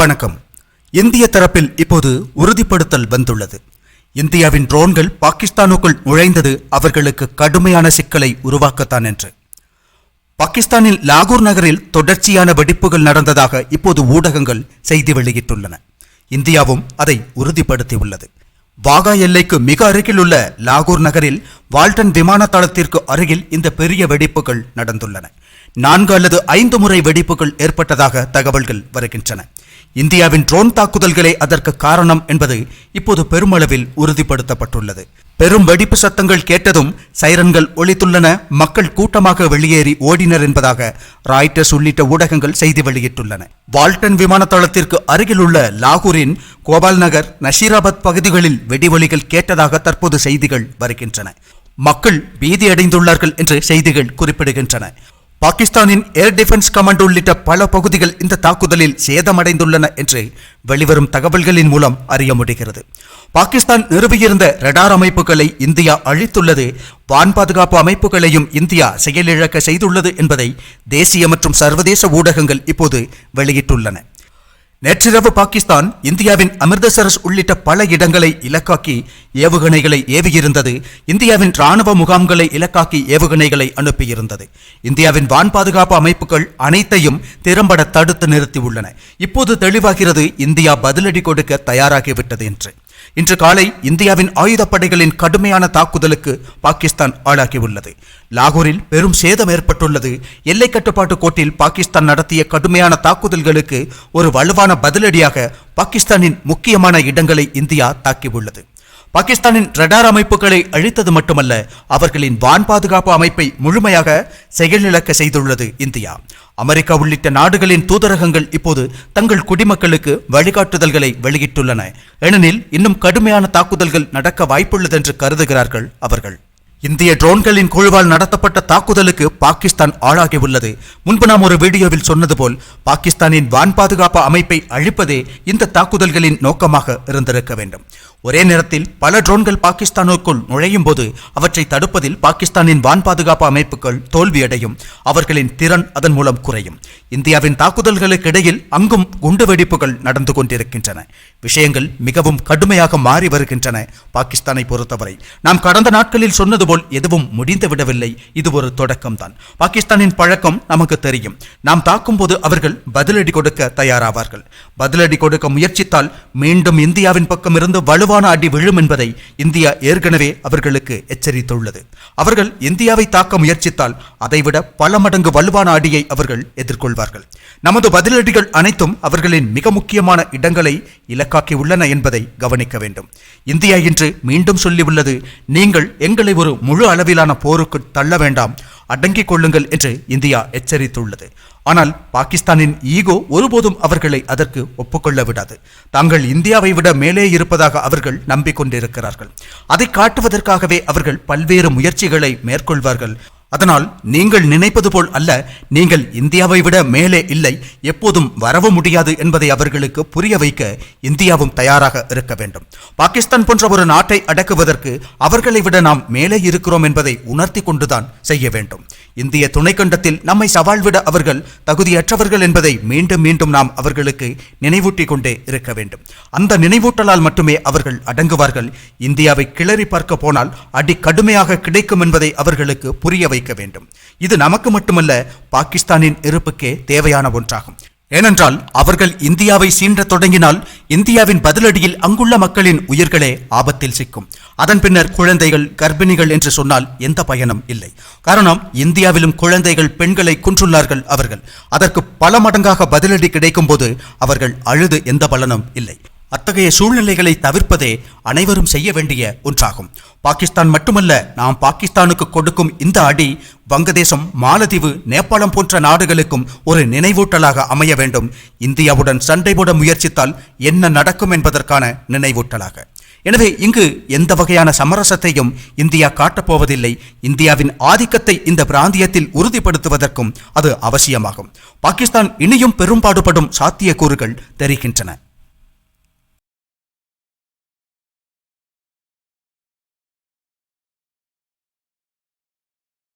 வணக்கம். இந்திய தரப்பில் இப்போது உறுதிப்படுத்தல் வந்துள்ளது. இந்தியாவின் ட்ரோன்கள் பாகிஸ்தானுக்குள் நுழைந்தது அவர்களுக்கு கடுமையான சிக்கலை உருவாக்கத்தான் என்று. பாகிஸ்தானில் லாகூர் நகரில் தொடர்ச்சியான வெடிப்புகள் நடந்ததாக இப்போது ஊடகங்கள் செய்தி வெளியிட்டுள்ளன. இந்தியாவும் அதை உறுதிப்படுத்தியுள்ளது. வாகா எல்லைக்கு மிக அருகில் உள்ள லாகூர் நகரில் வால்டன் விமான தளத்திற்கு அருகில் இந்த பெரிய வெடிப்புகள் நடந்துள்ளன. நான்கு அல்லது ஐந்து முறை வெடிப்புகள் ஏற்பட்டதாக தகவல்கள் வருகின்றன. இந்தியாவின் ட்ரோன் தாக்குதல்களே அதற்கு காரணம் என்பது இப்போது பெருமளவில் உறுதிப்படுத்தப்பட்டுள்ளது. பெரும் வெடிப்பு சத்தங்கள் கேட்டதும் சைரன்கள் ஒழித்துள்ளன மக்கள் கூட்டமாக வெளியேறி ஓடினர் என்பதாக ராய்டர்ஸ் உள்ளிட்ட ஊடகங்கள் செய்தி வெளியிட்டுள்ளன. வால்டன் விமானத்தளத்திற்கு அருகிலுள்ள லாகூரின் கோபால் நகர் நஷீராபாத் பகுதிகளில் வெடிவொலிகள் கேட்டதாக தற்போது செய்திகள் வருகின்றன. மக்கள் பீதியடைந்துள்ளார்கள் என்று செய்திகள் குறிப்பிடுகின்றன. பாகிஸ்தானின் ஏர் டிஃபென்ஸ் கமாண்ட் உள்ளிட்ட பல பகுதிகள் இந்த தாக்குதலில் சேதமடைந்துள்ளன என்று வெளிவரும் தகவல்களின் மூலம் அறிய முடிகிறது. பாகிஸ்தான் நிறுவியிருந்த ரடார் அமைப்புகளை இந்தியா அழித்துள்ளது. வான் பாதுகாப்பு அமைப்புகளையும் இந்தியா செயலிழக்க செய்துள்ளது என்பதை தேசிய மற்றும் சர்வதேச ஊடகங்கள் இப்போது வெளியிட்டுள்ளன. நேற்றிரவு பாகிஸ்தான் இந்தியாவின் அமிர்தசரஸ் உள்ளிட்ட பல இடங்களை இலக்காக்கி ஏவுகணைகளை ஏவியிருந்தது. இந்தியாவின் ராணுவ முகாம்களை இலக்காக்கி ஏவுகணைகளை அனுப்பியிருந்தது. இந்தியாவின் வான் பாதுகாப்பு அமைப்புகள் அனைத்தையும் திறம்பட தடுத்து நிறுத்தியுள்ளன. இப்போது தெளிவாகிறது இந்தியா பதிலடி கொடுக்க தயாராகிவிட்டது என்று. இன்று காலை இந்தியாவின் ஆயுதப்படைகளின் கடுமையான தாக்குதலுக்கு பாகிஸ்தான் ஆளாகியுள்ளது. லாகூரில் பெரும் சேதம் ஏற்பட்டுள்ளது. எல்லை கட்டுப்பாட்டு கோட்டில் பாகிஸ்தான் நடத்திய கடுமையான தாக்குதல்களுக்கு ஒரு வலுவான பதிலடியாக பாகிஸ்தானின் முக்கியமான இடங்களை இந்தியா தாக்கியுள்ளது. பாகிஸ்தானின் ரடார் அமைப்புகளை அழித்தது மட்டுமல்ல அவர்களின் வான் பாதுகாப்பு அமைப்பை முழுமையாக செயலிழக்க செய்துள்ளது இந்தியா. அமெரிக்கா உள்ளிட்ட நாடுகளின் தூதரகங்கள் இப்போது தங்கள் குடிமக்களுக்கு வழிகாட்டுதல்களை வெளியிட்டுள்ளன. ஏனெனில் இன்னும் கடுமையான தாக்குதல்கள் நடக்க வாய்ப்புள்ளதென்று கருதுகிறார்கள் அவர்கள். இந்திய ட்ரோன்களின் குழுவால் நடத்தப்பட்ட தாக்குதலுக்கு பாகிஸ்தான் ஆளாகியுள்ளது முன்பு நாம் ஒரு வீடியோவில் சொன்னது போல் பாகிஸ்தானின் வான் பாதுகாப்பு அமைப்பை அழிப்பதே இந்த தாக்குதல்களின் நோக்கமாக இருந்திருக்க வேண்டும். ஒரே நேரத்தில் பல ட்ரோன்கள் பாகிஸ்தானுக்குள் நுழையும் போது அவற்றை தடுப்பதில் பாகிஸ்தானின் வான் பாதுகாப்பு அமைப்புகள் தோல்வியடையும். அவர்களின் திறன் அதன் மூலம் குறையும். இந்தியாவின் தாக்குதல்களுக்கு இடையில் அங்கும் குண்டுவெடிப்புகள் நடந்து கொண்டிருக்கின்றன. விஷயங்கள் மிகவும் கடுமையாக மாறி வருகின்றன பாகிஸ்தானை பொறுத்தவரை. நாம் கடந்த நாட்களில் சொன்னது போல் எதுவும் முடிந்து விடவில்லை. இது ஒரு தொடக்கம்தான். பாகிஸ்தானின் பழக்கம் நமக்கு தெரியும். நாம் தாக்கும் போது அவர்கள் பதிலடி கொடுக்க தயாராவார்கள். பதிலடி கொடுக்க முயற்சித்தால் மீண்டும் இந்தியாவின் பக்கம் இருந்து வலுவான அடி விழும் என்பதை இந்தியா ஏற்கனவே அவர்களுக்கு எச்சரித்துள்ளது. அவர்கள் இந்தியாவை தாக்க முயற்சித்தால் அதைவிட பல மடங்கு வலுவான அடியை அவர்கள் எதிர்கொள்வார்கள். நமது பதிலடிகள் அனைத்தும் அவர்களின் மிக முக்கியமான இடங்களை இலக்காக்கி உள்ளன என்பதை கவனிக்க வேண்டும். இந்தியா இன்று மீண்டும் சொல்லியுள்ளது நீங்கள் எங்களை ஒரு முழு அளவிலான போருக்கு தள்ள வேண்டாம் அடங்கிக் கொள்ளுங்கள் என்று இந்தியா எச்சரித்துள்ளது. ஆனால் பாகிஸ்தானின் ஈகோ ஒருபோதும் அவர்களை அதற்கு ஒப்புக்கொள்ள விடாது. தாங்கள் இந்தியாவை விட மேலே இருப்பதாக அவர்கள் நம்பிக்கொண்டிருக்கிறார்கள். அதை காட்டுவதற்காகவே அவர்கள் பல்வேறு முயற்சிகளை மேற்கொள்வார்கள். அதனால் நீங்கள் நினைப்பது போல் அல்ல நீங்கள் இந்தியாவை விட மேலே இல்லை எப்போதும் வரவும் முடியாது என்பதை அவர்களுக்கு புரிய வைக்க இந்தியாவும் தயாராக இருக்க வேண்டும். பாகிஸ்தான் போன்ற ஒரு நாட்டை அடக்குவதற்கு அவர்களை விட நாம் மேலே இருக்கிறோம் என்பதை உணர்த்தி கொண்டுதான் செய்ய வேண்டும். இந்திய துணைக்கண்டத்தில் நம்மை சவால் விட அவர்கள் தகுதியற்றவர்கள் என்பதை மீண்டும் மீண்டும் நாம் அவர்களுக்கு நினைவூட்டி கொண்டே இருக்க வேண்டும். அந்த நினைவூட்டலால் மட்டுமே அவர்கள் அடங்குவார்கள். இந்தியாவை கிளறி பார்க்க போனால் அடி கடுமையாக கிடைக்கும் என்பதை அவர்களுக்கு புரிய வைக்க வேண்டும். இது நமக்கு மட்டுமல்ல பாகிஸ்தானின் இருப்புக்கே தேவையான ஒன்றாகும். ஏனென்றால் அவர்கள் இந்தியாவை சீன்ற தொடங்கினால் இந்தியாவின் பதிலடியில் அங்குள்ள மக்களின் உயிர்களே ஆபத்தில் சிக்கும். அதன் பின்னர் குழந்தைகள் கர்ப்பிணிகள் என்று சொன்னால் எந்த பயனும் இல்லை. காரணம் இந்தியாவிலும் குழந்தைகள் பெண்களை கொன்றுள்ளார்கள் அவர்கள். அதற்கு பல மடங்காக பதிலடி கிடைக்கும் போது அவர்கள் அழுது எந்த பலனும் இல்லை. அத்தகைய சூழ்நிலைகளை தவிர்ப்பதே அனைவரும் செய்ய வேண்டிய ஒன்றாகும். பாகிஸ்தான் மட்டுமல்ல நாம் பாகிஸ்தானுக்கு கொடுக்கும் இந்த அடி வங்கதேசம் மாலதீவு நேபாளம் போன்ற நாடுகளுக்கும் ஒரு நினைவூட்டலாக அமைய வேண்டும். இந்தியாவுடன் சண்டை போட முயற்சித்தால் என்ன நடக்கும் என்பதற்கான நினைவூட்டலாக. எனவே இங்கு எந்த வகையான சமரசத்தையும் இந்தியா காட்டப்போவதில்லை இந்தியாவின் ஆதிக்கத்தை இந்த பிராந்தியத்தில் உறுதிப்படுத்துவதற்கும் அது அவசியமாகும். பாகிஸ்தான் இனியும் பெரும்பாடுபடும் சாத்தியக்கூறுகள் தெரிகின்றன.